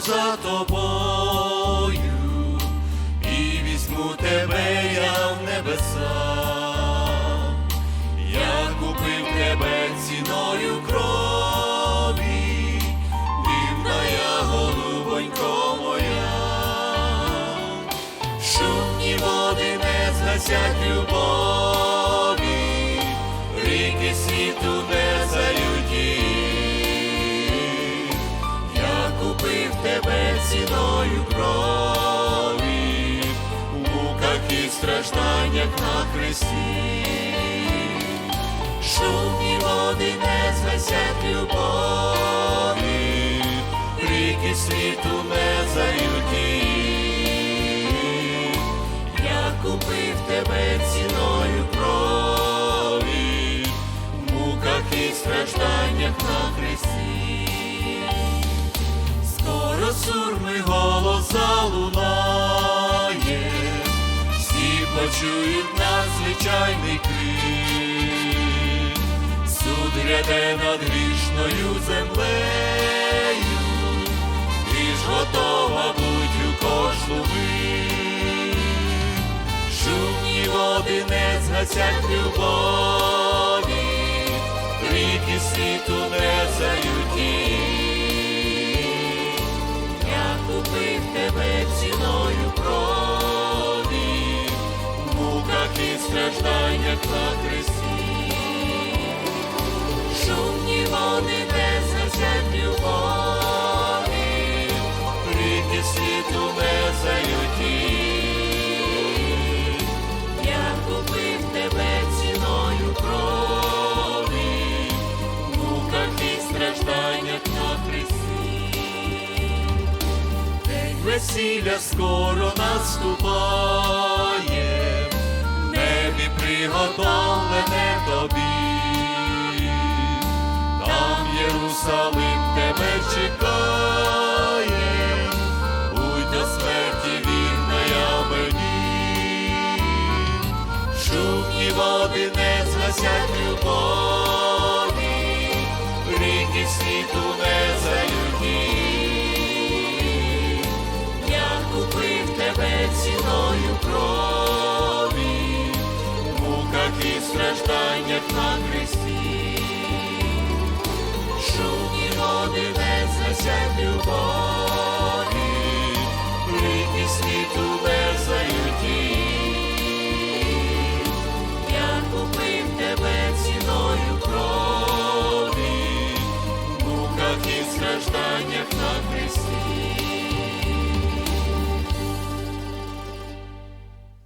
за тобою, і візьму тебе я в небеса, я купив тебе ціною крові, дивна я голубонько моя, шумні води не згасять любові, ріки світу не. Стражданнях на хресті. Шумні води не згасять любові, ріки світу не заюті. Я купив тебе ціною крові, в муках і стражданнях на хресті. Скоро сурми почують надзвичайний крик, суд гряде над грішною землею, і ж готова будь у кожну мить. Шумні води не згасять любові, ріки світу не заюті. Шумні води не згасять любові, ріки світу не заюті. Я купив тебе ціною крові, муках і стражданнях на весілля скоро наступає, небі приготовлене Води не згасять любові, ріки світу не заюті. Я купив тебе ціною крові, в муках і стражданнях на хресті. Шумні води не згасять любові, стражданнях на хресті.